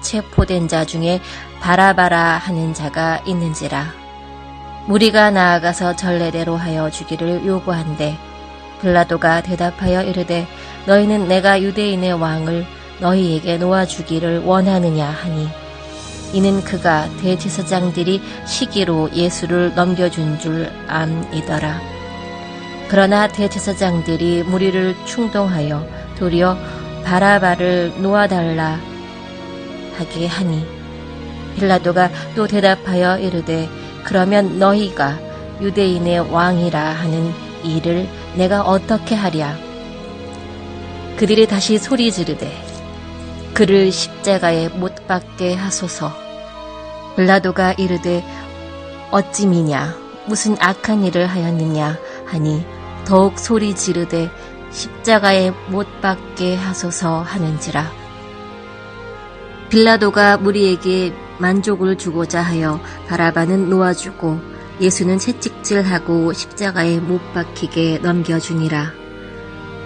체포된 자 중에 바라바라 하는 자가 있는지라. 무리가 나아가서 전례대로 하여 주기를 요구한대 빌라도가 대답하여 이르되 너희는 내가 유대인의 왕을 너희에게 놓아주기를 원하느냐 하니 이는 그가 대제사장들이 시기로 예수를 넘겨준 줄 암이더라. 그러나 대제사장들이 무리를 충동하여 도리어 바라바를 놓아달라 하게 하니 빌라도가 또 대답하여 이르되 그러면 너희가 유대인의 왕이라 하는 일을 내가 어떻게 하랴? 그들이 다시 소리 지르되 그를 십자가에 못 박게 하소서. 빌라도가 이르되 어찌 미냐? 무슨 악한 일을 하였느냐? 하니 더욱 소리 지르되 십자가에 못 박게 하소서 하는지라 빌라도가 무리에게 만족을 주고자 하여 바라바는 놓아주고 예수는 채찍질하고 십자가에 못 박히게 넘겨주니라.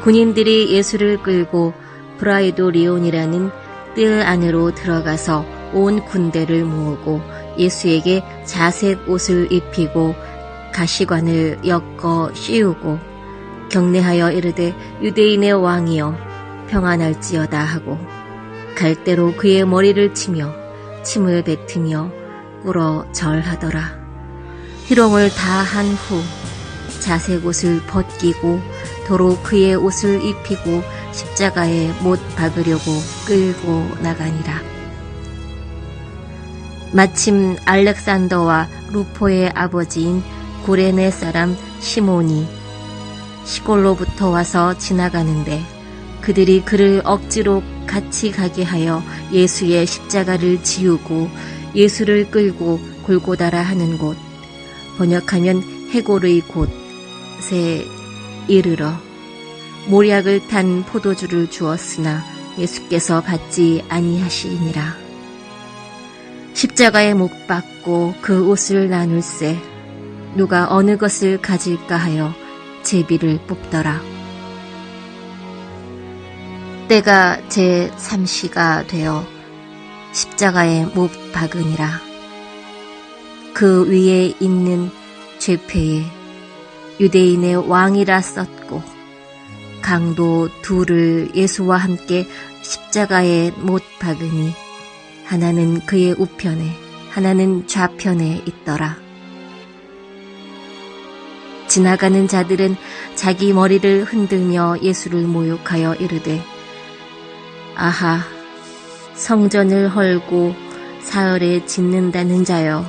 군인들이 예수를 끌고 브라이도 리온이라는 뜰 안으로 들어가서 온 군대를 모으고 예수에게 자색 옷을 입히고 가시관을 엮어 씌우고 경례하여 이르되 유대인의 왕이여 평안할지어다 하고 갈대로 그의 머리를 치며 침을 뱉으며 꿇어 절하더라. 희롱을 다 한 후 자색 옷을 벗기고 도로 그의 옷을 입히고 십자가에 못 박으려고 끌고 나가니라. 마침 알렉산더와 루포의 아버지인 구레네 사람 시몬이 시골로부터 와서 지나가는데 그들이 그를 억지로 같이 가게 하여 예수의 십자가를 지우고 예수를 끌고 골고다라 하는 곳, 번역하면 해골의 곳에 이르러 모략을 탄 포도주를 주었으나 예수께서 받지 아니하시니라. 십자가에 못 박고 그 옷을 나눌세 누가 어느 것을 가질까 하여 제비를 뽑더라. 때가 제 3시가 되어 십자가에 못 박으니라. 그 위에 있는 죄패에 유대인의 왕이라 썼고 강도 둘을 예수와 함께 십자가에 못 박으니 하나는 그의 우편에 하나는 좌편에 있더라. 지나가는 자들은 자기 머리를 흔들며 예수를 모욕하여 이르되 아하 성전을 헐고 사흘에 짓는다는 자여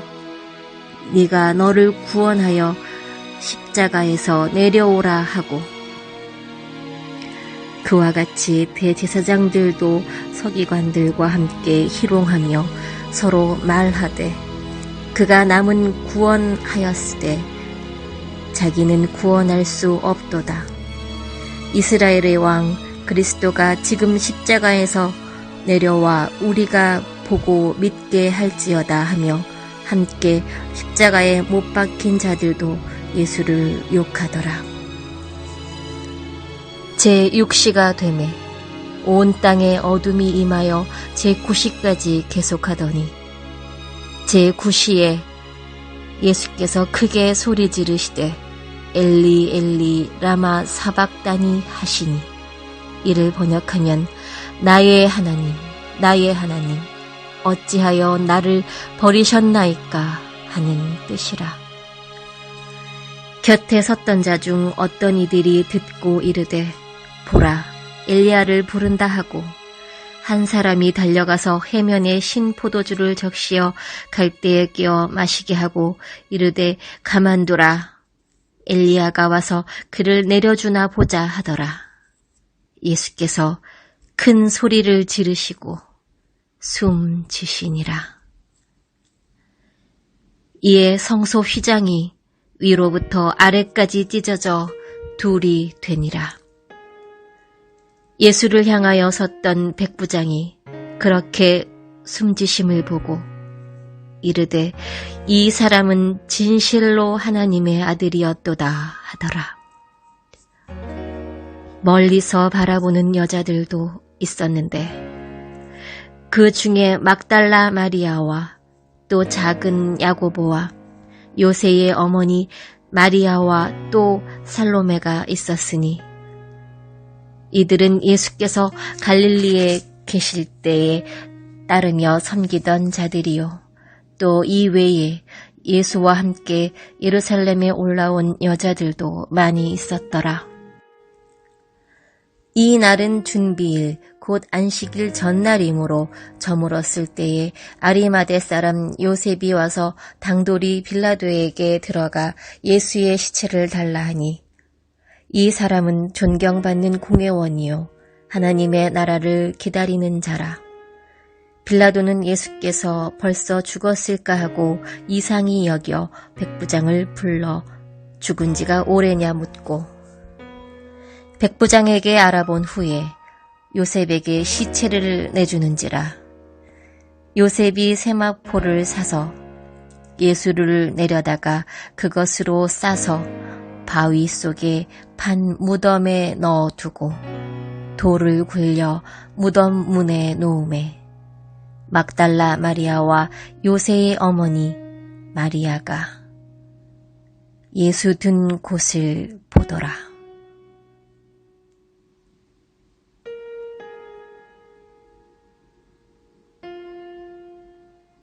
네가 너를 구원하여 십자가에서 내려오라 하고 그와 같이 대제사장들도 서기관들과 함께 희롱하며 서로 말하되 그가 남은 구원하였으되 자기는 구원할 수 없도다. 이스라엘의 왕 그리스도가 지금 십자가에서 내려와 우리가 보고 믿게 할지어다 하며 함께 십자가에 못 박힌 자들도 예수를 욕하더라. 제 6시가 되매 온 땅에 어둠이 임하여 제 9시까지 계속하더니 제 9시에 예수께서 크게 소리 지르시되 엘리 엘리 라마 사박다니 하시니 이를 번역하면 나의 하나님 나의 하나님 어찌하여 나를 버리셨나이까 하는 뜻이라. 곁에 섰던 자 중 어떤 이들이 듣고 이르되 보라 엘리야를 부른다 하고 한 사람이 달려가서 해면에 신 포도주를 적시어 갈대에 끼어 마시게 하고 이르되 가만두라 엘리야가 와서 그를 내려주나 보자 하더라. 예수께서 큰 소리를 지르시고 숨지시니라. 이에 성소 휘장이 위로부터 아래까지 찢어져 둘이 되니라. 예수를 향하여 섰던 백부장이 그렇게 숨지심을 보고 이르되 이 사람은 진실로 하나님의 아들이었도다 하더라. 멀리서 바라보는 여자들도 있었는데 그 중에 막달라 마리아와 또 작은 야고보와 요새의 어머니 마리아와 또 살로메가 있었으니 이들은 예수께서 갈릴리에 계실 때에 따르며 섬기던 자들이요. 또 이 외에 예수와 함께 예루살렘에 올라온 여자들도 많이 있었더라. 이 날은 준비일 곧 안식일 전날이므로 저물었을 때에 아리마대 사람 요셉이 와서 당돌이 빌라도에게 들어가 예수의 시체를 달라 하니 이 사람은 존경받는 공회원이요 하나님의 나라를 기다리는 자라. 빌라도는 예수께서 벌써 죽었을까 하고 이상히 여겨 백부장을 불러 죽은 지가 오래냐 묻고 백부장에게 알아본 후에 요셉에게 시체를 내주는지라 요셉이 세마포를 사서 예수를 내려다가 그것으로 싸서 바위 속에 판 무덤에 넣어두고 돌을 굴려 무덤 문에 놓음에 막달라 마리아와 요새의 어머니 마리아가 예수 든 곳을 보더라.